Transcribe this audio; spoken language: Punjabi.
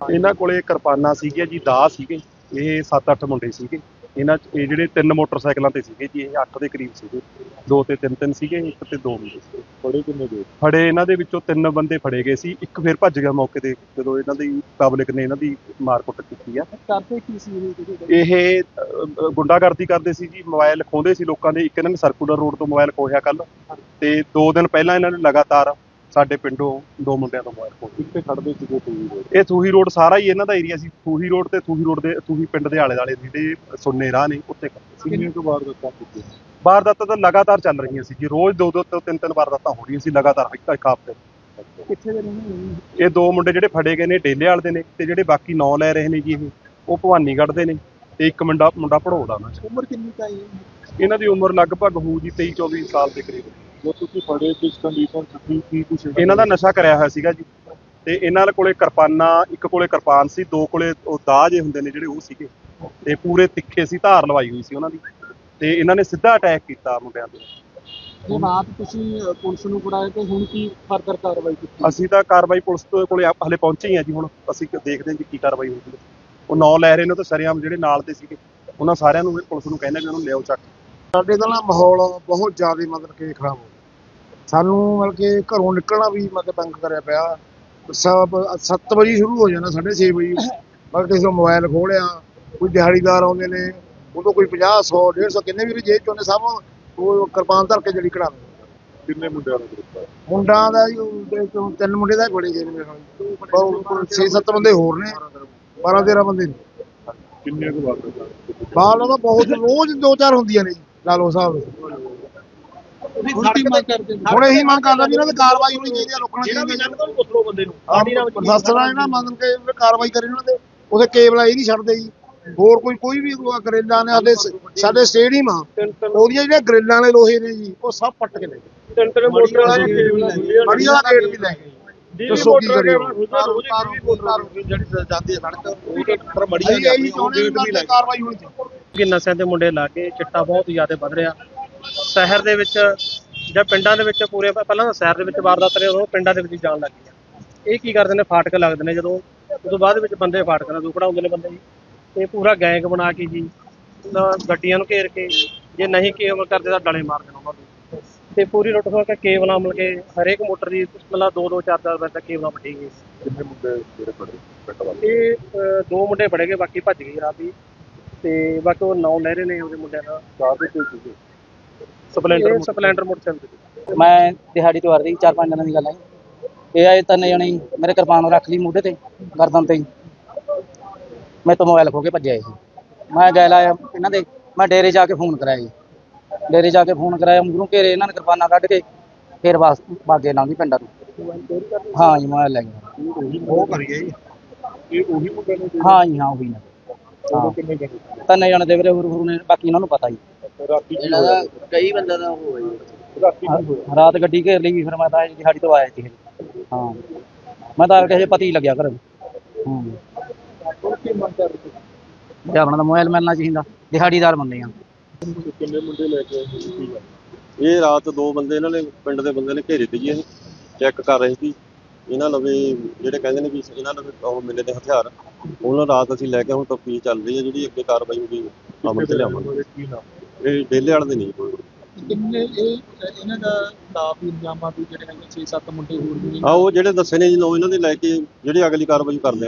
ਇਹਨਾਂ ਕੋਲੇ ਕਿਰਪਾਨਾਂ ਸੀਗੀਆਂ ਜੀ ਦਾਅ ਸੀਗੇ। ਇਹ 7-8 ਮੁੰਡੇ ਸੀਗੇ। ਇਹਨਾਂ 'ਚ ਇਹ ਜਿਹੜੇ ਤਿੰਨ ਮੋਟਰਸਾਈਕਲਾਂ ਤੇ ਸੀਗੇ ਜੀ ਇਹ 8 ਦੇ ਕਰੀਬ ਸੀਗੇ। ਦੋ ਤੇ ਤਿੰਨ ਤਿੰਨ ਸੀਗੇ ਇੱਕ ਤੇ ਦੋ ਮੁੰਡੇ ਸੀਗੇ। ਫੜੇ ਕਿੰਨੇ ਦੇ ਫੜੇ ਇਹਨਾਂ ਦੇ ਵਿੱਚੋਂ ਤਿੰਨ ਬੰਦੇ ਫੜੇ ਗਏ ਸੀ। ਇੱਕ ਫਿਰ ਭੱਜ ਗਿਆ ਮੌਕੇ ਤੇ ਜਦੋਂ ਇਹਨਾਂ ਦੀ ਪਬਲਿਕ ਨੇ ਇਹਨਾਂ ਦੀ ਮਾਰਕੁੱਟ ਕੀਤੀ ਆ। ਕਰਦੇ ਕੀ ਸੀ ਇਹ ਗੁੰਡਾਗਰਦੀ ਕਰਦੇ ਸੀ ਜੀ ਮੋਬਾਈਲ ਖੋਹਦੇ ਸੀ ਲੋਕਾਂ ਦੇ। ਇੱਕ ਇਹਨਾਂ ਨੇ ਸਰਕੂਲਰ ਰੋਡ ਤੋਂ ਮੋਬਾਈਲ ਖੋਹਿਆ ਕੱਲ ਤੇ ਦੋ ਦਿਨ ਪਹਿਲਾਂ ਇਹਨਾਂ ਨੇ ਲਗਾਤਾਰ ਸਾਡੇ ਪਿੰਡੋਂ ਦੋ ਮੁੰਡਿਆਂ ਤੋਂ ਮੋਬਾਈਲ ਖੋਹੇ ਕਿੱਥੇ ਖੜਦੇ ਸੀਗੇ ਟੂਵੀ ਦੇ ਇਹ ਥੂਹੀ ਰੋਡ ਸਾਰਾ ਹੀ ਇਹਨਾਂ ਦਾ ਏਰੀਆ ਸੀ। ਥੂਹੀ ਰੋਡ ਤੇ ਥੂਹੀ ਰੋਡ ਦੇ ਥੂਹੀ ਪਿੰਡ ਦੇ ਆਲੇ ਦੁਆਲੇ ਜਿਹੜੇ ਸੁੰਨੇ ਰਾਹ ਨੇ ਉੱਤੇ ਕਰਦੇ ਸੀ। ਕਿੰਨੇ ਕੁ ਵਾਰ ਦਿੱਤਾ ਕੀਤੀ ਵਾਰਦਾਤਾਂ ਤਾਂ ਲਗਾਤਾਰ ਚੱਲ ਰਹੀਆਂ ਸੀ ਜੀ। ਰੋਜ਼ ਦੋ ਦੋ ਤੋਂ ਤਿੰਨ ਤਿੰਨ ਵਾਰਦਾਤਾਂ ਹੋ ਰਹੀਆਂ ਸੀ ਲਗਾਤਾਰ ਇੱਕ ਇੱਕ ਹਫ਼ਤੇ। ਕਿੱਥੇ ਦੇ ਰਹਿੰਦੇ ਇਹ ਦੋ ਮੁੰਡੇ ਜਿਹੜੇ ਫੜੇ ਗਏ ਨੇ ਡੇਲੇ ਵਾਲੇ ਦੇ ਨੇ ਤੇ ਜਿਹੜੇ ਬਾਕੀ ਨੌ ਲੈ ਰਹੇ ਨੇ ਜੀ ਇਹ ਉਹ ਭਵਾਨੀਗੜ੍ਹ ਦੇ ਨੇ ਤੇ ਇੱਕ ਮੁੰਡਾ ਮੁੰਡਾ ਭੜੋਦਾ ਉਹਨਾਂ 'ਚ। ਉਮਰ ਕਿੰਨੀ ਕਾਈ ਇਹਨਾਂ ਦੀ ਉਮਰ ਲਗਭਗ ਹੋਊ ਜੀ 23 24 ਸਾਲ ਦੇ ਕਰੀਬ। ਜੋ ਤੁਸੀਂ ਫੜੇ ਕਿਸ ਕੰਡੀਸ਼ਨ ਚ ਕੀ ਕੀ ਕੁਛ ਇਹਨਾਂ ਦਾ ਨਸ਼ਾ ਕਰਿਆ ਹੋਇਆ ਸੀਗਾ ਜੀ। ਤੇ ਇਹਨਾਂ ਕੋਲੇ ਕਿਰਪਾਨਾਂ ਇੱਕ ਕੋਲੇ ਕਿਰਪਾਨ ਸੀ ਦੋ ਕੋਲੇ ਉਹ ਦਾਅ ਜੇ ਹੁੰਦੇ ਨੇ ਜਿਹੜੇ ਉਹ ਸੀਗੇ। ਤੇ ਪੂਰੇ ਤਿੱਖੇ ਸੀ ਧਾਰ ਲਵਾਈ ਹੋਈ ਸੀ ਉਹਨਾਂ ਦੀ। ਤੇ ਇਹਨਾਂ ਨੇ ਸਿੱਧਾ ਅਟੈਕ ਕੀਤਾ ਮੁੰਡਿਆਂ ਤੇ। ਇਹ ਰਾਤ ਤੁਸੀਂ ਅ, ਪੁਲਿਸ ਨੂੰ ਫੜਾਇਆ ਤੇ ਹੁਣ ਕੀ ਫਰਦਰ ਕਾਰਵਾਈ ਕੀਤੀ? ਅਸੀਂ ਤਾਂ ਕਾਰਵਾਈ ਪੁਲਿਸ ਤੋਂ ਕੋਲੇ ਆਪ- ਹਲੇ ਪਹੁੰਚੇ ਹੀ ਆ ਜੀ ਹੁਣ। ਅਸੀਂ ਕ- ਦੇਖਦੇ ਹਾਂ ਜੀ ਕੀ ਕਾਰਵਾਈ ਹੁੰਦੀ ਹੈ ਉਹ ਨੌ ਲੈ ਰਹੇ ਨੇ ਉਹ ਤਾਂ ਸਰਿਆਮ ਜਿਹੜੇ ਨਾਲ ਦੇ ਸੀਗੇ। ਉਹਨਾਂ ਸਾਰਿਆਂ ਨੂੰ ਪੁਲਿਸ ਨੂੰ ਕਹਿੰਦੇ ਵੀ ਉਹਨੂੰ ਲਿਆਓ ਚੱਕ। ਸਾਡੇ ਦਾ ਨਾ ਮਾਹੌਲ ਬਹੁਤ ਜ਼ਿਆਦਾ ਮਤਲਬ ਕਿ ਖਰਾਬ ਹੋ ਗਿਆ। ਸਾਨੂੰ ਮਤਲਬ ਕਿ ਘਰੋਂ ਨਿਕਲਣਾ ਵੀ ਮਤਲਬ ਤੰਗ ਕਰਿਆ ਪਿਆ। ਸਭ 7 ਵਜੇ ਸ਼ੁਰੂ ਹੋ ਜਾਣਾ 6:30 ਵਜੇ। ਮਤਲਬ ਕਿਸੇ ਨੂੰ ਮੋਬਾਈਲ ਖੋਲਿਆ ਕੋਈ ਦਿਹਾੜੀਦਾਰ ਆਉਂਦੇ ਨੇ ਉਦੋਂ ਕੋਈ 50 100 150 ਕਿੰਨੇ ਵੀ ਜੇਬ ਚੋਂ ਨੇ ਸਭ ਉਹ ਕਿਰਪਾਨ ਧਰ ਕੇ ਜਿਹੜੀ ਕਢਾ ਦਿੰਦੇ। ਕਿੰਨੇ ਮੁੰਡਿਆਂ ਨੂੰ ਗ੍ਰਿਫਤਾਰ? ਮੁੰਡਾਂ ਦਾ ਜੀ ਉਹਦੇ ਚੋਂ ਤਿੰਨ ਮੁੰਡੇ ਦਾ ਫੜੇ ਗਏ ਨੇ ਮੇਰੇ ਖਿਆਲ 6-7 ਬੰਦੇ ਹੋਰ ਨੇ 12-13 ਬੰਦੇ ਨੇ। ਕਿੰਨੇ ਕੁ ਵਾਰ ਦਿੱਤਾ ਬਾਲ ਉਹਦਾ ਬਹੁਤ ਰੋਜ਼ ਦੋ ਚਾਰ ਹੁੰਦੀਆਂ ਨੇ ਜੀ ਲਾ ਮੰਗ ਕਰਦੇ ਹੁਣ ਇਹੀ ਮੰਗ ਕਰਦਾ ਵੀ ਇਹਨਾਂ ਤੇ ਕਾਰਵਾਈ ਹੋਣੀ ਚਾਹੀਦੀ ਹੈ ਰੋਕਣਾ ਚਾਹੀਦਾ ਤੋਂ ਪੁੱਛ ਲਓ ਬੰਦੇ ਨੂੰ। ਆਹ ਪ੍ਰਸ਼ਾਸਨ ਆ ਇਹਨਾਂ ਮੰਨ ਕੇ ਉਹਨੇ ਕਾਰਵਾਈ ਕਰੀ ਉਹਨਾਂ ਦੇ ਉਹਦੇ ਕੇਬਲ ਇਹ ਨਹੀਂ ਛੱਡਦੇ ਜੀ। ਹੋਰ ਕੋਈ ਕੋਈ ਵੀ ਉਹ ਗਰੇਲਾਂ ਨੇ ਸਾਡੇ ਸਾਡੇ ਸਟੇਡੀਅਮ ਆ ਉਹਦੀਆਂ ਜਿਹੜੀਆਂ ਗਰੇਲਾਂ ਨੇ ਲੋਹੇ ਨੇ ਜੀ ਉਹ ਸਭ ਪੱਟ ਕੇ ਲੈ ਗਏ। ਤਿੰਨ ਤਿੰਨ ਮੋਟਰ ਬੜੀ ਵਾਲਾ ਗੇਟ ਵੀ ਲੈ ਗਏ। ਦੱਸੋ ਕੀ ਕਰਿਓ ਜਿਹੜੀ ਜਾਂਦੀ ਹੈ। ਸੜਕ ਉਹ ਤੇ ਪਰ ਮੜੀ ਅਸੀਂ ਇਹੀ ਚਾਹੁੰਦੇ ਹਾਂ ਵੀ ਇਹਨਾਂ ਤੇ ਕਾਰਵਾਈ ਹੋਣੀ ਚਾਹੀਦੀ ਕਿ ਨਸ਼ਿਆਂ ਦੇ ਮੁੰਡੇ ਲਾ ਕੇ ਚਿੱਟਾ ਬਹੁਤ ਜ਼ਿਆਦਾ ਵੱਧ ਰਿਹਾ। ਸ਼ਹਿਰ ਦੇ ਵਿੱਚ ਜਾਂ ਪਿੰਡਾਂ ਦੇ ਵਿੱਚ ਪੂਰੇ ਪਹਿਲਾਂ ਤਾਂ ਸ਼ਹਿਰ ਦੇ ਵਿੱਚ ਵਾਰਦਾਤ ਰਹੇ ਉਹ ਪਿੰਡਾਂ ਦੇ ਵਿੱਚ ਜਾਣ ਲੱਗ ਗਿਆ ਇਹ ਕੀ ਕਰਦੇ ਨੇ? ਫਾਟਕ ਲੱਗਦੇ ਨੇ ਜਦੋਂ ਉਦੋਂ ਬਾਅਦ ਵਿੱਚ ਬੰਦੇ ਫਾਟਕ ਨਾਲ ਹੁੰਦੇ ਨੇ ਬੰਦੇ ਜੀ। ਤੇ ਪੂਰਾ ਗੈਂਗ ਬਣਾ ਕੇ ਜੀ ਗੱਡੀਆਂ ਨੂੰ ਘੇਰ ਕੇ ਜੇ ਨਹੀਂ ਕੇਬਲ ਕਰਦੇ ਤਾਂ ਡਲੇ ਮਾਰ ਦੇਣਾ ਉਹਨਾਂ ਨੂੰ। ਤੇ ਪੂਰੀ ਲੁੱਟ ਖੋਹ ਕੇ ਕੇਬਲਾਂ ਮਿਲ ਕੇ ਹਰੇਕ ਮੋਟਰ ਦੀ ਮਤਲਬ ਦੋ ਦੋ ਚਾਰ ਚਾਰ ਵਜੇ ਕੇਬਲਾਂ ਵੱਢੀ ਗਈ। ਕਿੰਨੇ ਮੁੰਡੇ ਜਿਹੜੇ ਫੜੇ? ਪਿੰਡ ਵਾਲੇ? ਇਹ ਦੋ ਮੁੰਡੇ ਫੜੇ ਗਏ ਬਾਕੀ ਭੱਜ ਗਏ ਰਾਤ ਤੇ ਬਾਕੀ ਉਹ ਨੌ ਲੈ ਰਹੇ ਨੇ ਉਹਦੇ ਮੁੰਡਿਆਂ ਦਾ ਕਾਰ ਦੇ ਕੋਈ ਸੀਗੇ? ਸਪਲੈਂਡਰ ਸਪਲੈਂਡਰ ਮੋਟਰਸਾਈਕਲ ਤੇ ਮੈਂ ਦਿਹਾੜੀ ਤੋਂ ਵਰਦੀ ਚਾਰ ਪੰਜ ਦਿਨਾਂ ਦੀ ਗੱਲ ਹੈ ਇਹ ਆਏ ਤਿੰਨ ਜਣੇ ਮੇਰੇ ਕਿਰਪਾਨ ਰੱਖ ਲਈ ਮੋਢੇ ਤੇ ਗਰਦਨ ਤੇ। ਮੈਂ ਤੋਂ ਮੋਬਾਈਲ ਖੋ ਕੇ ਭੱਜਿਆ ਸੀ ਮੈਂ ਗਏ ਲਾਇਆ ਇਹਨਾਂ ਦੇ ਮੈਂ ਡੇਰੇ ਜਾ ਕੇ ਫੋਨ ਕਰਾਇਆ ਜੀ। ਡੇਰੇ ਜਾ ਕੇ ਫੋਨ ਕਰਾਇਆ ਮੂਹਰੋਂ ਘੇਰੇ ਇਹਨਾਂ ਨੇ ਕਿਰਪਾਨਾਂ ਕੱਢ ਕੇ ਫਿਰ ਬਾਸ ਬਾਗੇ ਲੰਘ ਗਈ ਪਿੰਡਾਂ ਨੂੰ ਹਾਂ ਜੀ ਮੋਬਾਈਲ ਲੈ ਗਏ। ਉਹ ਕਰੀਏ ਜੀ। ਇਹ ਉਹੀ ਮੁੰਡੇ ਨੇ ਹਾਂ ਜੀ ਹਾਂ ਉਹੀ ਨੇ? ਤਿੰਨ ਜਣੇ ਦੇ ਵੀਰੇ ਹੋਰ ਹੋਰ ਨੇ ਬਾਕੀ ਉਹਨਾਂ ਨੂੰ ਪਤਾ ਜੀ ਰਾਤੀ ਕੀ ਹੋਇਆ? ਕਈ ਬੰਦਾ ਦਾ ਉਹ ਰਾਤੀ ਕੀ ਹੋਇਆ? ਰਾਤ ਗੱਡੀ ਘੇਰ ਲਈ ਫਿਰ ਮੈਂ ਤਾਂ ਦਿਹਾੜੀ ਤੋਂ ਆਇਆ ਸੀ ਹਾਂ। ਮੈਂ ਤਾਂ ਕਿਸੇ ਪਤੀ ਲੱਗਿਆ ਘਰ। ਹਾਂ। ਹੁਣ ਕੀ ਮੰਗ ਕਰਦੇ ਤੁਸੀਂ? ਤੇ ਆਪਣਾ ਤਾਂ ਮੋਬਾਈਲ ਮਿਲਣਾ ਚਾਹੀਦਾ। ਦਿਹਾੜੀਦਾਰ ਬੰਦੇ ਆ। ਕਿੰਨੇ ਮੁੰਡੇ ਲੈ ਕੇ ਆਏ ਸੀ ਕੀ ਗੱਲ? ਇਹ ਰਾਤ ਦੋ ਬੰਦੇ ਇਹਨਾਂ ਨੇ ਪਿੰਡ ਦੇ ਬੰਦੇ ਨੇ ਘੇਰੇ ਤੇ ਜੀ ਇਹ। ਚੈੱਕ ਕਰ ਰਹੇ ਸੀ। ਇਹਨਾਂ ਲਵੇ ਜਿਹੜੇ ਕਹਿੰਦੇ ਨੇ ਵੀ ਇਹਨਾਂ ਲਵੇ ਉਹ ਮਿਲੇ ਦੇ ਹਥਿਆਰ। ਉਹਨਾਂ ਰਾਤ ਅਸੀਂ ਲੈ ਕੇ ਹੁਣ ਤਫਤੀਸ਼ ਚੱਲ ਰਹੀ ਹੈ ਜਿਹੜੀ ਅੱਗੇ ਕਾਰਵਾਈ ਹੋਊਗੀ ਅਮਲ 'ਚ ਲਿਆਵਾਂਗੇ। ਕੀ ਨਾਮ? ਇਹ ਡੇਲੇ ਵਾਲੇ ਦੇ ਨਹੀਂ ਕੋਈ। ਕਿੰਨੇ ਇਹ ਇਹਨਾਂ ਦਾ ਵੀ ਇੰਜਾਮਾਂ ਵੀ ਜਿਹੜੇ ਹੈਗੇ 6-7 ਮੁੰਡੇ ਹੋਰ ਵੀ ਨੇ। ਆ ਉਹ ਜਿਹੜੇ ਦੱਸੇ ਨੇ ਜੀ ਨੋ ਇਹਨਾਂ ਦੇ ਲੈ ਕੇ ਜਿਹੜੀ ਅਗਲੀ ਕਾਰਵਾਈ ਕਰਦੇ ਆ।